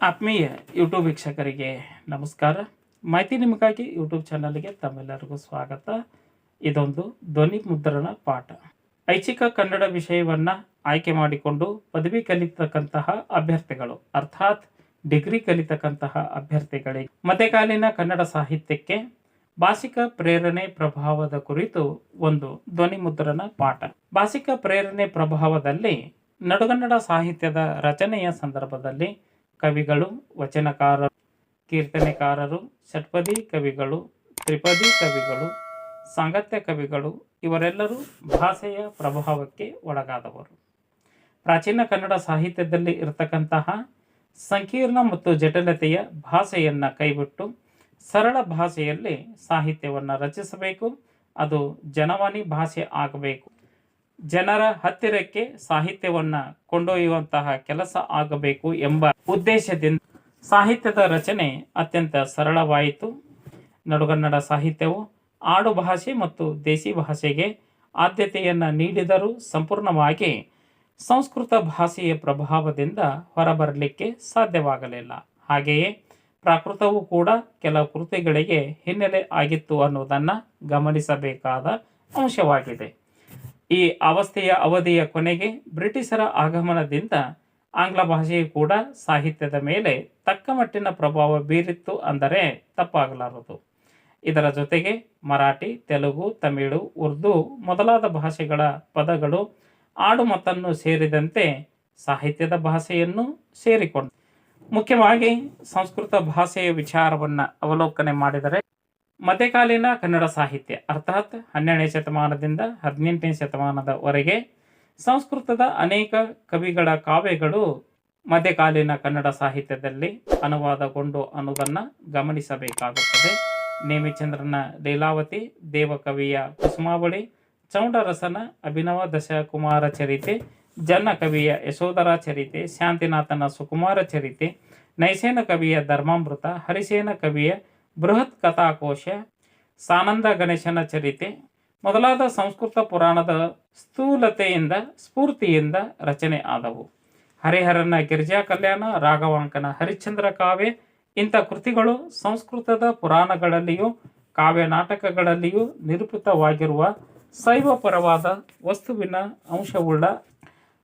ಆತ್ಮೀಯ ಯೂಟ್ಯೂಬ್ ವೀಕ್ಷಕರಿಗೆ ನಮಸ್ಕಾರ. ಮಾಹಿತಿ ನಿಮಗಾಗಿ ಯೂಟ್ಯೂಬ್ ಚಾನಲ್ಗೆ ತಮ್ಮೆಲ್ಲರಿಗೂ ಸ್ವಾಗತ. ಇದೊಂದು ಧ್ವನಿ ಮುದ್ರಣ ಪಾಠ. ಐಚ್ಛಿಕ ಕನ್ನಡ ವಿಷಯವನ್ನು ಆಯ್ಕೆ ಮಾಡಿಕೊಂಡು ಪದವಿ ಕಲಿತಕ್ಕಂತಹ ಅಭ್ಯರ್ಥಿಗಳು, ಅರ್ಥಾತ್ ಡಿಗ್ರಿ ಕಲಿತಕ್ಕಂತಹ ಅಭ್ಯರ್ಥಿಗಳಿಗೆ ಮಧ್ಯಕಾಲೀನ ಕನ್ನಡ ಸಾಹಿತ್ಯಕ್ಕೆ ಭಾಷಿಕ ಪ್ರೇರಣೆ ಪ್ರಭಾವದ ಕುರಿತು ಒಂದು ಧ್ವನಿ ಮುದ್ರಣ ಪಾಠ. ಭಾಷಿಕ ಪ್ರೇರಣೆ ಪ್ರಭಾವದಲ್ಲಿ ನಡುಗನ್ನಡ ಸಾಹಿತ್ಯದ ರಚನೆಯ ಸಂದರ್ಭದಲ್ಲಿ ಕವಿಗಳು, ವಚನಕಾರರು, ಕೀರ್ತನೆಕಾರರು, ಷಟ್ಪದಿ ಕವಿಗಳು, ತ್ರಿಪದಿ ಕವಿಗಳು, ಸಾಂಗತ್ಯ ಕವಿಗಳು ಇವರೆಲ್ಲರೂ ಭಾಷೆಯ ಪ್ರಭಾವಕ್ಕೆ ಒಳಗಾದವರು. ಪ್ರಾಚೀನ ಕನ್ನಡ ಸಾಹಿತ್ಯದಲ್ಲಿ ಇರತಕ್ಕಂತಹ ಸಂಕೀರ್ಣ ಮತ್ತು ಜಟಿಲತೆಯ ಭಾಷೆಯನ್ನು ಕೈಬಿಟ್ಟು ಸರಳ ಭಾಷೆಯಲ್ಲಿ ಸಾಹಿತ್ಯವನ್ನು ರಚಿಸಬೇಕು. ಅದು ಜನವಾಣಿ ಭಾಷೆ ಆಗಬೇಕು. ಜನರ ಹತ್ತಿರಕ್ಕೆ ಸಾಹಿತ್ಯವನ್ನು ಕೊಂಡೊಯ್ಯುವಂತಹ ಕೆಲಸ ಆಗಬೇಕು ಎಂಬ ಉದ್ದೇಶದಿಂದ ಸಾಹಿತ್ಯದ ರಚನೆ ಅತ್ಯಂತ ಸರಳವಾಯಿತು. ನಡುಗನ್ನಡ ಸಾಹಿತ್ಯವು ಆಡು ಭಾಷೆ ಮತ್ತು ದೇಸಿ ಭಾಷೆಗೆ ಆದ್ಯತೆಯನ್ನು ನೀಡಿದರೂ ಸಂಪೂರ್ಣವಾಗಿ ಸಂಸ್ಕೃತ ಭಾಷೆಯ ಪ್ರಭಾವದಿಂದ ಹೊರಬರಲಿಕ್ಕೆ ಸಾಧ್ಯವಾಗಲಿಲ್ಲ. ಹಾಗೆಯೇ ಪ್ರಾಕೃತವೂ ಕೂಡ ಕೆಲವು ಕೃತಿಗಳಿಗೆ ಹಿನ್ನೆಲೆ ಆಗಿತ್ತು ಅನ್ನೋದನ್ನು ಗಮನಿಸಬೇಕಾದ ಅಂಶವಾಗಿದೆ. ಈ ಅವಸ್ಥೆಯ ಅವಧಿಯ ಕೊನೆಗೆ ಬ್ರಿಟಿಷರ ಆಗಮನದಿಂದ ಆಂಗ್ಲ ಭಾಷೆಯು ಕೂಡ ಸಾಹಿತ್ಯದ ಮೇಲೆ ತಕ್ಕ ಮಟ್ಟಿನ ಪ್ರಭಾವ ಬೀರಿತ್ತು ಅಂದರೆ ತಪ್ಪಾಗಲಾರದು. ಇದರ ಜೊತೆಗೆ ಮರಾಠಿ, ತೆಲುಗು, ತಮಿಳು, ಉರ್ದು ಮೊದಲಾದ ಭಾಷೆಗಳ ಪದಗಳು ಆಡುಮತನ್ನು ಸೇರಿದಂತೆ ಸಾಹಿತ್ಯದ ಭಾಷೆಯನ್ನು ಸೇರಿಕೊಂಡು ಮುಖ್ಯವಾಗಿ ಸಂಸ್ಕೃತ ಭಾಷೆಯ ವಿಚಾರವನ್ನು ಅವಲೋಕನೆ ಮಾಡಿದರೆ ಮಧ್ಯಕಾಲೀನ ಕನ್ನಡ ಸಾಹಿತ್ಯ, ಅರ್ಥಾತ್ ಹನ್ನೆರಡನೇ ಶತಮಾನದಿಂದ ಹದಿನೆಂಟನೇ ಶತಮಾನದವರೆಗೆ ಸಂಸ್ಕೃತದ ಅನೇಕ ಕವಿಗಳ ಕಾವ್ಯಗಳು ಮಧ್ಯಕಾಲೀನ ಕನ್ನಡ ಸಾಹಿತ್ಯದಲ್ಲಿ ಅನುವಾದಗೊಂಡು ಅನ್ನೋದನ್ನು ಗಮನಿಸಬೇಕಾಗುತ್ತದೆ. ನೇಮಿಚಂದ್ರನ ಲೀಲಾವತಿ, ದೇವಕವಿಯ ಕುಸುಮಾವಳಿ, ಚೌಂಡರಸನ ಅಭಿನವ ದಶಕುಮಾರ ಚರಿತೆ ಜನ್ನ ಕವಿಯ ಯಶೋಧರ ಚರಿತೆ, ಶಾಂತಿನಾಥನ ಸುಕುಮಾರ ಚರಿತೆ ನೈಸೇನ ಕವಿಯ ಧರ್ಮಾಮೃತ ಹರಿಸೇನ ಕವಿಯ ಬೃಹತ್ ಕಥಾಕೋಶ, ಸಾನಂದ ಗಣೇಶನ ಚರಿತೆ, ಮೊದಲಾದ ಸಂಸ್ಕೃತ ಪುರಾಣದ ಸ್ಥೂಲತೆಯಿಂದ, ಸ್ಫೂರ್ತಿಯಿಂದ ರಚನೆ ಆದವು. ಹರಿಹರನ ಗಿರಿಜಾ ಕಲ್ಯಾಣ, ರಾಘವಾಂಕನ ಹರಿಶ್ಚಂದ್ರ ಕಾವ್ಯ, ಇಂಥ ಕೃತಿಗಳು ಸಂಸ್ಕೃತದ ಪುರಾಣಗಳಲ್ಲಿಯೂ, ಕಾವ್ಯ ನಾಟಕಗಳಲ್ಲಿಯೂ ನಿರೂಪಿತವಾಗಿರುವ ಶೈವಪರವಾದ ವಸ್ತುವಿನ ಅಂಶವುಳ್ಳ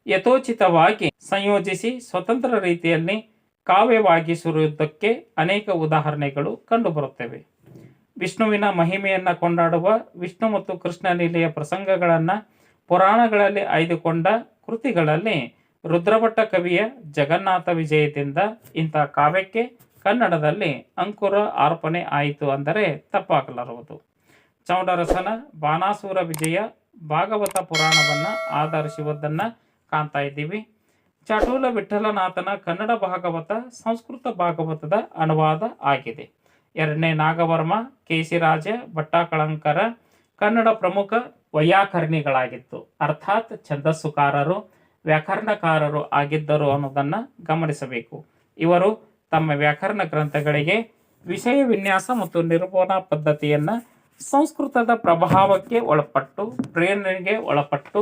ಯಥೋಚಿತವಾಗಿ ಸಂಯೋಜಿಸಿ ಸ್ವತಂತ್ರ ರೀತಿಯಲ್ಲಿ ಕಾವ್ಯವಾಗಿಸಿರುವುದಕ್ಕೆ ಅನೇಕ ಉದಾಹರಣೆಗಳು ಕಂಡುಬರುತ್ತವೆ. ವಿಷ್ಣುವಿನ ಮಹಿಮೆಯನ್ನು ಕೊಂಡಾಡುವ ವಿಷ್ಣು ಮತ್ತು ಕೃಷ್ಣ ಲೀಲೆಯ ಪ್ರಸಂಗಗಳನ್ನು ಪುರಾಣಗಳಲ್ಲಿ ಆಯ್ದುಕೊಂಡ ಕೃತಿಗಳಲ್ಲಿ ರುದ್ರಭಟ್ಟ ಕವಿಯ ಜಗನ್ನಾಥ ವಿಜಯದಿಂದ ಇಂಥ ಕಾವ್ಯಕ್ಕೆ ಕನ್ನಡದಲ್ಲಿ ಅಂಕುರ ಆರ್ಪಣೆ ಆಯಿತು ಅಂದರೆ ತಪ್ಪಾಗಲಾರುವುದು ಚೌಂಡರಸನ ಬಾನಾಸುರ ವಿಜಯ ಭಾಗವತ ಪುರಾಣವನ್ನು ಆಧರಿಸುವುದನ್ನು ಕಾಣ್ತಾ ಇದ್ದೀವಿ. ಚಟೂಲ ವಿಠಲನಾಥನ ಕನ್ನಡ ಭಾಗವತ, ಸಂಸ್ಕೃತ ಭಾಗವತದ ಅನುವಾದ ಆಗಿದೆ. ಎರಡನೇ ನಾಗವರ್ಮ ಕೇಸಿರಾಜ ಭಟ್ಟಾಕಳಂಕರ ಕನ್ನಡ ಪ್ರಮುಖ ವೈಯಾಕರಣಿಗಳಾಗಿತ್ತು. ಅರ್ಥಾತ್ ಛಂದಸ್ಸುಕಾರರು, ವ್ಯಾಕರಣಕಾರರು ಆಗಿದ್ದರು ಅನ್ನೋದನ್ನು ಗಮನಿಸಬೇಕು. ಇವರು ತಮ್ಮ ವ್ಯಾಕರಣ ಗ್ರಂಥಗಳಿಗೆ ವಿಷಯ ವಿನ್ಯಾಸ ಮತ್ತು ನಿರೂಪಣಾ ಪದ್ಧತಿಯನ್ನು ಸಂಸ್ಕೃತದ ಪ್ರಭಾವಕ್ಕೆ ಒಳಪಟ್ಟು, ಪ್ರೇರಣೆಗೆ ಒಳಪಟ್ಟು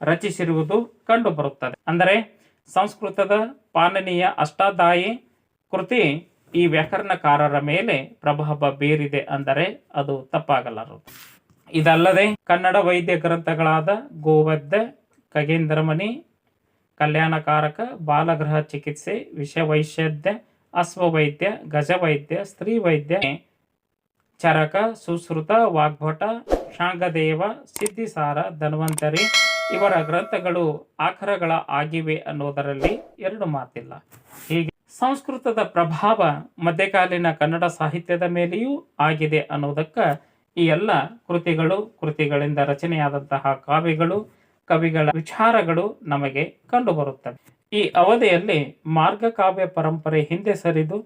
ರಚಿಸಿರುವುದು ಕಂಡುಬರುತ್ತದೆ. ಅಂದರೆ ಸಂಸ್ಕೃತದ ಪಾನನೀಯ ಅಷ್ಟಾದಾಯಿ ಕೃತಿ ಈ ವ್ಯಾಕರಣಕಾರರ ಮೇಲೆ ಪ್ರಭಾವ ಬೀರಿದೆ ಅಂದರೆ ಅದು ತಪ್ಪಾಗಲಾರದು. ಇದಲ್ಲದೆ ಕನ್ನಡ ವೈದ್ಯ ಗ್ರಂಥಗಳಾದ ಗೋವದ್ಯ ಖಗೇಂದ್ರಮಣಿ ಕಲ್ಯಾಣಕಾರಕ, ಬಾಲಗೃಹ ಚಿಕಿತ್ಸೆ ವಿಷವೈಷಧ್ಯ ಅಶ್ವವೈದ್ಯ, ಗಜವೈದ್ಯ ಸ್ತ್ರೀ ವೈದ್ಯ ಚರಕ, ಸುಶ್ರುತ, ವಾಗ್ಭಟ, ಶಾಂಗದೇವ, ಸಿದ್ಧಿಸಾರ, ಧನ್ವಂತರಿ ಇವರ ಗ್ರಂಥಗಳು ಆಖರಗಳ ಆಗಿವೆ ಅನ್ನೋದರಲ್ಲಿ ಎರಡು ಮಾತಿಲ್ಲ. ಹೀಗೆ ಸಂಸ್ಕೃತದ ಪ್ರಭಾವ ಮಧ್ಯಕಾಲೀನ ಕನ್ನಡ ಸಾಹಿತ್ಯದ ಮೇಲೆಯೂ ಆಗಿದೆ ಅನ್ನೋದಕ್ಕೆ ಈ ಎಲ್ಲ ಕೃತಿಗಳು, ಕೃತಿಗಳಿಂದ ರಚನೆಯಾದಂತಹ ಕಾವ್ಯಗಳು, ಕವಿಗಳ ವಿಚಾರಗಳು ನಮಗೆ ಕಂಡುಬರುತ್ತವೆ. ಈ ಅವಧಿಯಲ್ಲಿ ಮಾರ್ಗಕಾವ್ಯ ಪರಂಪರೆ ಹಿಂದೆ ಸರಿದು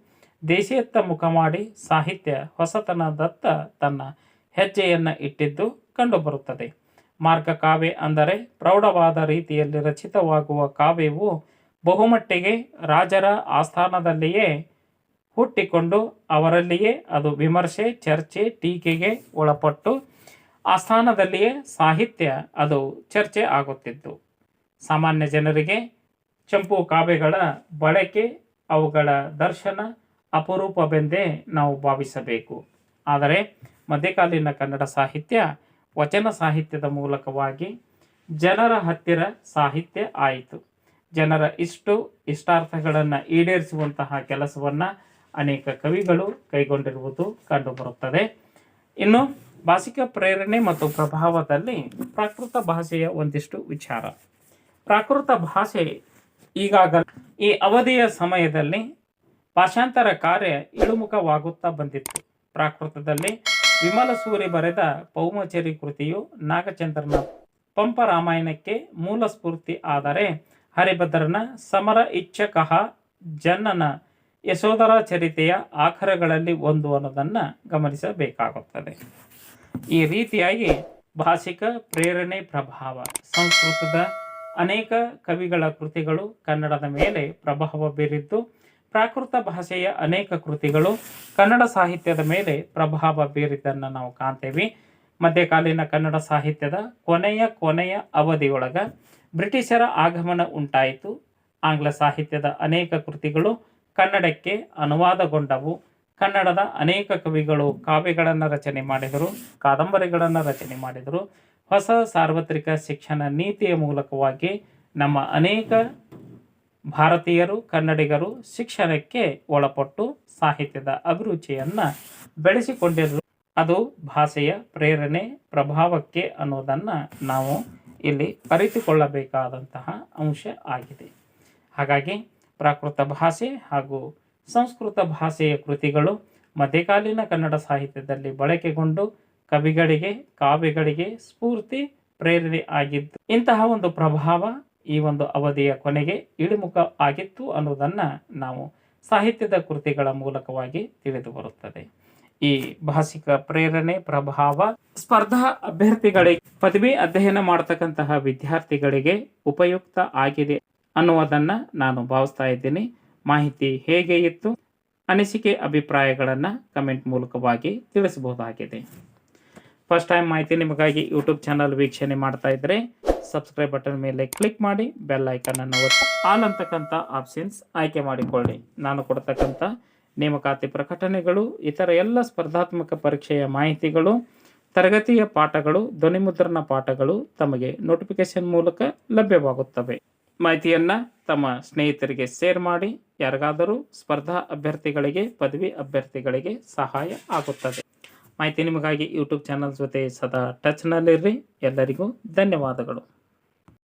ದೇಶೀಯತ್ತ ಮುಖ ಮಾಡಿ ಸಾಹಿತ್ಯ ಹೊಸತನದತ್ತ ತನ್ನ ಹೆಜ್ಜೆಯನ್ನು ಇಟ್ಟಿದ್ದು ಕಂಡುಬರುತ್ತದೆ. ಮಾರ್ಗಕಾವ್ಯ ಅಂದರೆ ಪ್ರೌಢವಾದ ರೀತಿಯಲ್ಲಿ ರಚಿತವಾಗುವ ಕಾವ್ಯವು ಬಹುಮಟ್ಟಿಗೆ ರಾಜರ ಆಸ್ಥಾನದಲ್ಲಿಯೇ ಹುಟ್ಟಿಕೊಂಡು ಅವರಲ್ಲಿಯೇ ಅದು ವಿಮರ್ಶೆ, ಚರ್ಚೆ, ಟೀಕೆಗೆ ಒಳಪಟ್ಟು ಆಸ್ಥಾನದಲ್ಲಿಯೇ ಸಾಹಿತ್ಯ ಅದು ಚರ್ಚೆ ಆಗುತ್ತಿತ್ತು. ಸಾಮಾನ್ಯ ಜನರಿಗೆ ಚಂಪು ಕಾವ್ಯಗಳ ಬಳಕೆ, ಅವುಗಳ ದರ್ಶನ ಅಪರೂಪವೆಂದೇ ನಾವು ಭಾವಿಸಬೇಕು. ಆದರೆ ಮಧ್ಯಕಾಲೀನ ಕನ್ನಡ ಸಾಹಿತ್ಯ ವಚನ ಸಾಹಿತ್ಯದ ಮೂಲಕವಾಗಿ ಜನರ ಹತ್ತಿರ ಸಾಹಿತ್ಯ ಆಯಿತು. ಜನರ ಇಷ್ಟು ಇಷ್ಟಾರ್ಥಗಳನ್ನು ಈಡೇರಿಸುವಂತಹ ಕೆಲಸವನ್ನು ಅನೇಕ ಕವಿಗಳು ಕೈಗೊಂಡಿರುವುದು ಕಂಡುಬರುತ್ತದೆ. ಇನ್ನು ಭಾಷಿಕ ಪ್ರೇರಣೆ ಮತ್ತು ಪ್ರಭಾವದಲ್ಲಿ ಪ್ರಾಕೃತ ಭಾಷೆಯ ಒಂದಿಷ್ಟು ವಿಚಾರ. ಪ್ರಾಕೃತ ಭಾಷೆ ಈಗಾಗಲೇ ಈ ಅವಧಿಯ ಸಮಯದಲ್ಲಿ ಭಾಷಾಂತರ ಕಾರ್ಯ ಇಳುಮುಖವಾಗುತ್ತಾ ಬಂದಿತ್ತು. ಪ್ರಾಕೃತದಲ್ಲಿ ವಿಮಲ ಸೂರಿ ಬರೆದ ಪೌಮಚರಿ ಕೃತಿಯು ನಾಗಚಂದ್ರನ ಪಂಪ ರಾಮಾಯಣಕ್ಕೆ ಮೂಲ ಸ್ಫೂರ್ತಿ ಆದರೆ ಹರಿಭದ್ರನ ಸಮರ ಇಚ್ಛಕಃ ಜನ್ನನ ಯಶೋಧರ ಚರಿತೆಯ ಆಖರಗಳಲ್ಲಿ ಒಂದು ಅನ್ನೋದನ್ನು ಗಮನಿಸಬೇಕಾಗುತ್ತದೆ. ಈ ರೀತಿಯಾಗಿ ಭಾಷಿಕ ಪ್ರೇರಣೆ ಪ್ರಭಾವ, ಸಂಸ್ಕೃತದ ಅನೇಕ ಕವಿಗಳ ಕೃತಿಗಳು ಕನ್ನಡದ ಮೇಲೆ ಪ್ರಭಾವ ಬೀರಿದ್ದು ಪ್ರಾಕೃತ ಭಾಷೆಯ ಅನೇಕ ಕೃತಿಗಳು ಕನ್ನಡ ಸಾಹಿತ್ಯದ ಮೇಲೆ ಪ್ರಭಾವ ಬೀರಿದ್ದನ್ನು ನಾವು ಕಾಣ್ತೇವೆ. ಮಧ್ಯಕಾಲೀನ ಕನ್ನಡ ಸಾಹಿತ್ಯದ ಕೊನೆಯ ಕೊನೆಯ ಅವಧಿಯೊಳಗ ಬ್ರಿಟಿಷರ ಆಗಮನ ಉಂಟಾಯಿತು. ಆಂಗ್ಲ ಸಾಹಿತ್ಯದ ಅನೇಕ ಕೃತಿಗಳು ಕನ್ನಡಕ್ಕೆ ಅನುವಾದಗೊಂಡವು. ಕನ್ನಡದ ಅನೇಕ ಕವಿಗಳು ಕಾವ್ಯಗಳನ್ನು ರಚನೆ ಮಾಡಿದರು, ಕಾದಂಬರಿಗಳನ್ನು ರಚನೆ ಮಾಡಿದರು. ಹೊಸ ಸಾರ್ವತ್ರಿಕ ಶಿಕ್ಷಣ ನೀತಿಯ ಮೂಲಕವಾಗಿ ನಮ್ಮ ಅನೇಕ ಭಾರತೀಯರು, ಕನ್ನಡಿಗರು ಶಿಕ್ಷಣಕ್ಕೆ ಒಳಪಟ್ಟು ಸಾಹಿತ್ಯದ ಅಭಿರುಚಿಯನ್ನು ಬೆಳೆಸಿಕೊಂಡಿರು ಅದು ಭಾಷೆಯ ಪ್ರೇರಣೆ, ಪ್ರಭಾವಕ್ಕೆ ಅನ್ನೋದನ್ನು ನಾವು ಇಲ್ಲಿ ಅರಿತುಕೊಳ್ಳಬೇಕಾದಂತಹ ಅಂಶ ಆಗಿದೆ. ಹಾಗಾಗಿ ಪ್ರಾಕೃತ ಭಾಷೆ ಹಾಗೂ ಸಂಸ್ಕೃತ ಭಾಷೆಯ ಕೃತಿಗಳು ಮಧ್ಯಕಾಲೀನ ಕನ್ನಡ ಸಾಹಿತ್ಯದಲ್ಲಿ ಬಳಕೆಗೊಂಡು ಕವಿಗಳಿಗೆ, ಕಾವ್ಯಗಳಿಗೆ ಸ್ಫೂರ್ತಿ, ಪ್ರೇರಣೆ ಆಗಿದ್ದು ಇಂತಹ ಒಂದು ಪ್ರಭಾವ ಈ ಒಂದು ಅವಧಿಯ ಕೊನೆಗೆ ಇಳಿಮುಖ ಆಗಿತ್ತು ಅನ್ನೋದನ್ನು ನಾವು ಸಾಹಿತ್ಯದ ಕೃತಿಗಳ ಮೂಲಕವಾಗಿ ತಿಳಿದು ಬರುತ್ತದೆ. ಈ ಭಾಷಿಕ ಪ್ರೇರಣೆ, ಪ್ರಭಾವ, ಸ್ಪರ್ಧಾ ಅಭ್ಯರ್ಥಿಗಳಿಗೆ ಪದವಿ ಅಧ್ಯಯನ ಮಾಡತಕ್ಕಂತಹ ವಿದ್ಯಾರ್ಥಿಗಳಿಗೆ ಉಪಯುಕ್ತ ಆಗಿದೆ ಅನ್ನುವುದನ್ನು ನಾನು ಭಾವಿಸ್ತಾ ಇದ್ದೀನಿ. ಮಾಹಿತಿ ಹೇಗೆ ಇತ್ತು, ಅನಿಸಿಕೆ, ಅಭಿಪ್ರಾಯಗಳನ್ನು ಕಮೆಂಟ್ ಮೂಲಕವಾಗಿ ತಿಳಿಸಬಹುದಾಗಿದೆ. ಫಸ್ಟ್ ಟೈಮ್ ಮಾಹಿತಿ ನಿಮಗಾಗಿ ಯೂಟ್ಯೂಬ್ ಚಾನಲ್ ವೀಕ್ಷಣೆ ಮಾಡ್ತಾ ಇದ್ದರೆ ಸಬ್ಸ್ಕ್ರೈಬ್ ಬಟನ್ ಮೇಲೆ ಕ್ಲಿಕ್ ಮಾಡಿ ಬೆಲ್ ಐಕನನ್ನು ಒತ್ತಿ. ಆಲ್ ಅಂತಕ್ಕಂಥ ಆಪ್ಷನ್ಸ್ ಆಯ್ಕೆ ಮಾಡಿಕೊಳ್ಳಿ. ನಾನು ಕೊಡ್ತಕ್ಕಂಥ ನೇಮಕಾತಿ ಪ್ರಕಟಣೆಗಳು, ಇತರ ಎಲ್ಲ ಸ್ಪರ್ಧಾತ್ಮಕ ಪರೀಕ್ಷೆಯ ಮಾಹಿತಿಗಳು, ತರಗತಿಯ ಪಾಠಗಳು ಧ್ವನಿಮುದ್ರಣ ಪಾಠಗಳು ತಮಗೆ ನೋಟಿಫಿಕೇಶನ್ ಮೂಲಕ ಲಭ್ಯವಾಗುತ್ತವೆ. ಮಾಹಿತಿಯನ್ನು ತಮ್ಮ ಸ್ನೇಹಿತರಿಗೆ ಶೇರ್ ಮಾಡಿ. ಯಾರಿಗಾದರೂ ಸ್ಪರ್ಧಾ ಅಭ್ಯರ್ಥಿಗಳಿಗೆ, ಪದವಿ ಅಭ್ಯರ್ಥಿಗಳಿಗೆ ಸಹಾಯ ಆಗುತ್ತದೆ. ಮಾಹಿತಿ ನಿಮಗಾಗಿ ಯೂಟ್ಯೂಬ್ ಚಾನಲ್ ಜೊತೆ ಸದಾ ಟಚ್ನಲ್ಲಿರ್ರಿ ಎಲ್ಲರಿಗೂ ಧನ್ಯವಾದಗಳು.